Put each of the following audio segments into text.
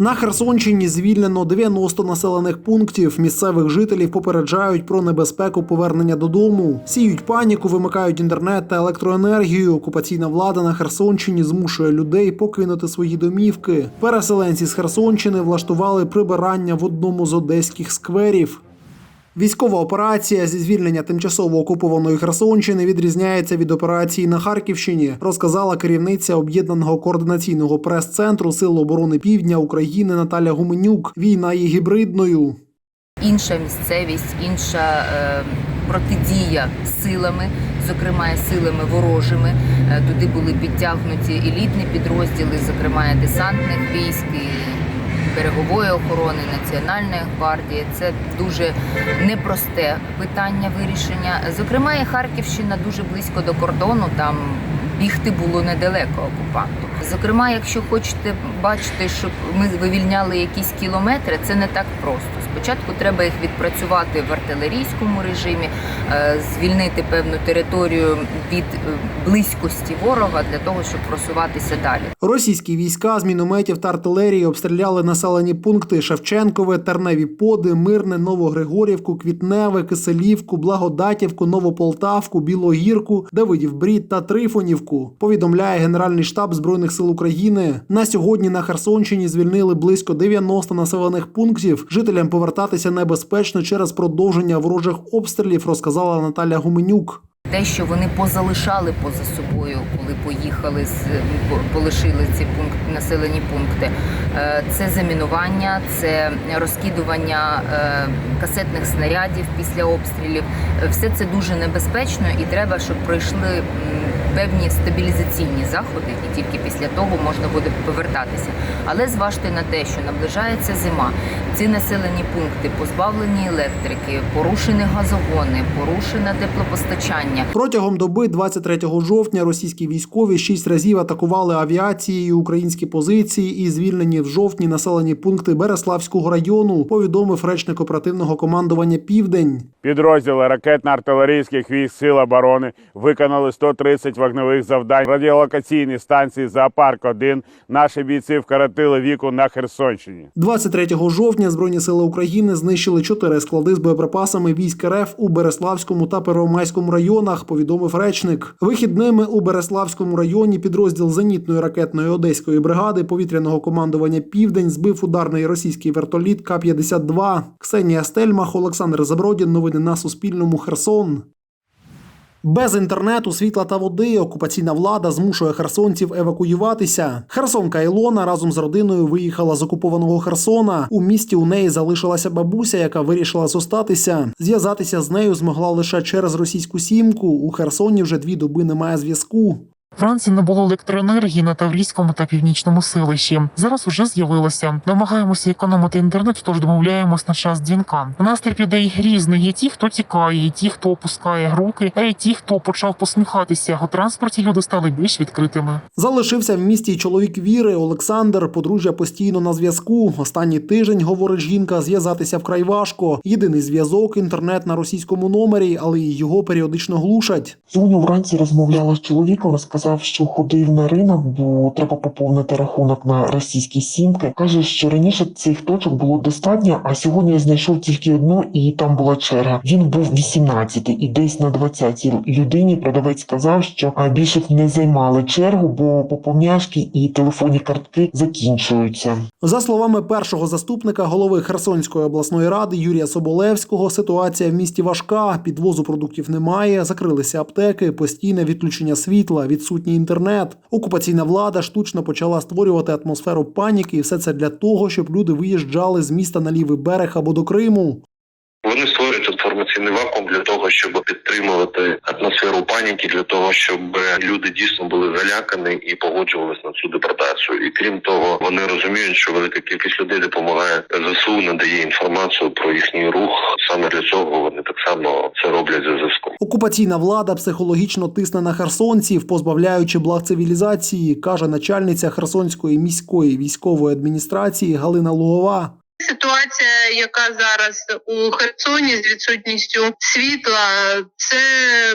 На Херсонщині звільнено 90 населених пунктів. Місцевих жителів попереджають про небезпеку повернення додому. Сіють паніку, вимикають інтернет та електроенергію. Окупаційна влада на Херсонщині змушує людей покинути свої домівки. Переселенці з Херсонщини влаштували прибирання в одному з одеських скверів. Військова операція зі звільнення тимчасово окупованої Херсонщини відрізняється від операції на Харківщині, розказала керівниця об'єднаного координаційного прес-центру Сил оборони Півдня України Наталя Гуменюк. Війна є гібридною. інша місцевість, інша е, протидія силами, зокрема силами ворожими. Е, туди були підтягнуті елітні підрозділи, зокрема десантних військ. І Берегової охорони, Національної гвардії це дуже непросте питання вирішення. Зокрема, і Харківщина дуже близько до кордону. Там бігти було недалеко окупанту. Зокрема, якщо хочете бачити, щоб ми вивільняли якісь кілометри, це не так просто. Спочатку треба їх відпрацювати в артилерійському режимі, е, звільнити певну територію від е, близькості ворога для того, щоб просуватися далі. Російські війська з мінометів та артилерії обстріляли населені пункти Шевченкове, Терневі Поди, Мирне, Новогригорівку, Квітневе, Киселівку, Благодатівку, Новополтавку, Білогірку, Давидів Брід та Трифонівку. Повідомляє Генеральний штаб збройних сил України. На сьогодні на Херсонщині звільнили близько 90 населених пунктів. Жителям повертатися небезпечно через продовження ворожих обстрілів, розказала Наталя Гуменюк. Те, що вони позалишали поза собою, коли поїхали з полишили ці пункти, населені пункти, е, це замінування, це розкидування е, касетних снарядів після обстрілів. Все це дуже небезпечно, і треба, щоб пройшли певні стабілізаційні заходи, і тільки після того можна буде повертатися. Але зважте на те, що наближається зима. Ці населені пункти позбавлені електрики, порушені газогони, порушене теплопостачання. Протягом доби 23 жовтня російські військові шість разів атакували авіацією українські позиції і звільнені в жовтні населені пункти Береславського району. Повідомив речник оперативного командування Південь. Підрозділи ракетно-артилерійських військ Сил оборони виконали 130 вогневих завдань. Радіолокаційні станції Зоопарк 1 наші бійці вкоротили віку на Херсонщині. 23 жовтня Збройні сили України знищили чотири склади з боєприпасами військ РФ у Береславському та Первомайському районах. Повідомив речник. Вихідними у Береславському районі підрозділ зенітної ракетної одеської бригади повітряного командування Південь збив ударний російський вертоліт К-52. Ксенія Стельмах, Олександр Забродін. Новини на Суспільному. Херсон. Без інтернету, світла та води окупаційна влада змушує херсонців евакуюватися. Херсонка Ілона разом з родиною виїхала з окупованого Херсона. У місті у неї залишилася бабуся, яка вирішила зостатися. Зв'язатися з нею змогла лише через російську сімку. У Херсоні вже дві доби немає зв'язку. Вранці не було електроенергії на Таврійському та північному селищі. Зараз уже з'явилося. Намагаємося економити інтернет, тож домовляємось на час дзвінка. Настрій людей різний. Є ті, хто тікає, є ті, хто опускає руки, а є ті, хто почав посміхатися. У транспорті люди стали більш відкритими. Залишився в місті чоловік віри Олександр. Подружжя постійно на зв'язку. Останній тиждень, говорить жінка, зв'язатися вкрай важко. Єдиний зв'язок інтернет на російському номері, але й його періодично глушать. Сьогодні вранці розмовляла з чоловіком, розказав, що ходив на ринок, бо треба поповнити рахунок на російські сімки. Каже, що раніше цих точок було достатньо, а сьогодні я знайшов тільки одну, і там була черга. Він був 18 і десь на 20 людині продавець сказав, що більше б не займали чергу, бо поповняшки і телефонні картки закінчуються. За словами першого заступника голови Херсонської обласної ради Юрія Соболевського, ситуація в місті важка. Підвозу продуктів немає, закрилися аптеки, постійне відключення світла, відсутній інтернет. Окупаційна влада штучно почала створювати атмосферу паніки, і все це для того, щоб люди виїжджали з міста на лівий берег або до Криму. Вони створюють інформаційний вакуум для того, щоб підтримувати атмосферу паніки, для того, щоб люди дійсно були залякані і погоджувалися на цю депортацію. І крім того, вони розуміють, що велика кількість людей допомагає ЗСУ, надає інформацію про їхній рух. Саме для цього вони так само це роблять за зв'язком. Окупаційна влада психологічно тисне на херсонців, позбавляючи благ цивілізації, каже начальниця Херсонської міської військової адміністрації Галина Лугова. Ситуація, яка зараз у Херсоні з відсутністю світла, це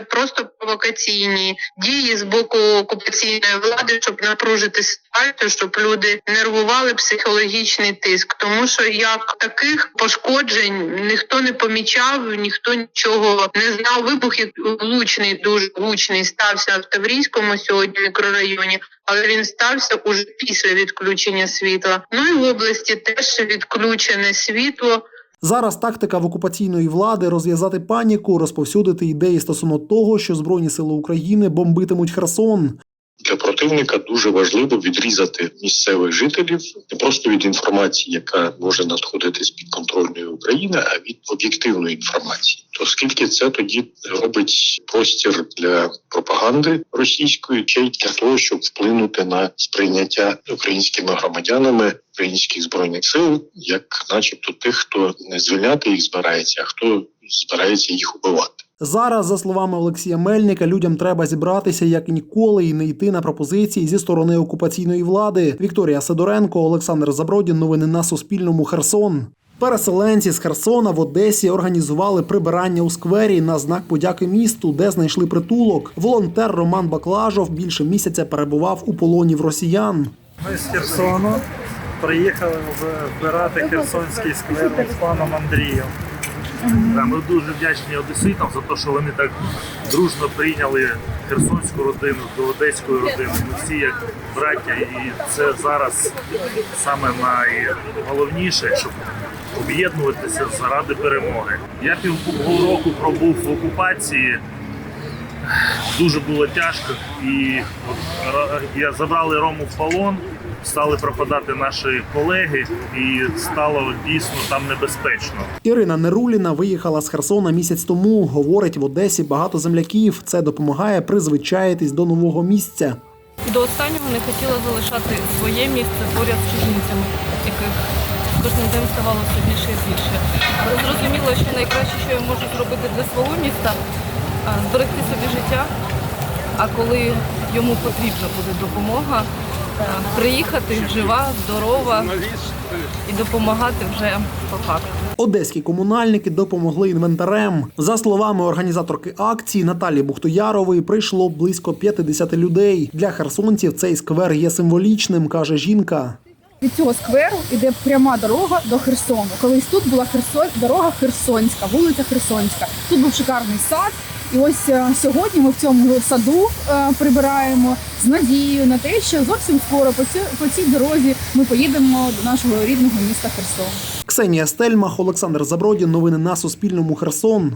просто провокаційні дії з боку окупаційної влади, щоб напружити ситуацію, щоб люди нервували психологічний тиск. Тому що як таких пошкоджень ніхто не помічав, ніхто нічого не знав. Вибух влучний, дуже гучний стався в Таврійському сьогодні мікрорайоні, але він стався уже після відключення світла. Ну і в області теж відключене світло. Зараз тактика в окупаційної влади розв'язати паніку, розповсюдити ідеї стосовно того, що Збройні сили України бомбитимуть Херсон. Для противника дуже важливо відрізати місцевих жителів не просто від інформації, яка може надходити з підконтрольної України, а від об'єктивної інформації. То скільки це тоді робить простір для пропаганди російської, чи для того, щоб вплинути на сприйняття українськими громадянами українських збройних сил, як, начебто, тих, хто не звільняти їх збирається, а хто збирається їх убивати. Зараз, за словами Олексія Мельника, людям треба зібратися як ніколи і не йти на пропозиції зі сторони окупаційної влади. Вікторія Сидоренко, Олександр Забродін. Новини на Суспільному. Херсон. Переселенці з Херсона в Одесі організували прибирання у сквері на знак подяки місту, де знайшли притулок. Волонтер Роман Баклажов більше місяця перебував у полоні в росіян. Ми з Херсону приїхали вбирати Херсонський сквер з паном Андрієм. Да, Ми дуже вдячні одеситам за те, що вони так дружно прийняли херсонську родину до одеської родини. Ми всі як браття, і це зараз саме найголовніше, щоб об'єднуватися заради перемоги. Я півроку пробув в окупації. Дуже було тяжко, і я забрали Рому в полон, стали пропадати наші колеги, і стало дійсно там небезпечно. Ірина Неруліна виїхала з Херсона місяць тому. Говорить, в Одесі багато земляків. Це допомагає призвичаїтись до нового місця. До останнього не хотіла залишати своє місце поряд з чужинцями, яких з кожним днем ставало все більше і більше. Але зрозуміло, що найкраще, що я можу зробити для свого міста, зберегти собі життя. А коли йому потрібна буде допомога, приїхати жива, здорова і допомагати вже по факту. Одеські комунальники допомогли інвентарем. За словами організаторки акції Наталі Бухтоярової, прийшло близько 50 людей. Для херсонців цей сквер є символічним, каже жінка. Від цього скверу йде пряма дорога до Херсону. Колись тут була Херсон, дорога Херсонська, вулиця Херсонська. Тут був шикарний сад. І ось е, сьогодні ми в цьому саду е, прибираємо з надією на те, що зовсім скоро по цій, по цій дорозі ми поїдемо до нашого рідного міста Херсон. Ксенія Стельмах, Олександр Забродін. Новини на Суспільному. Херсон.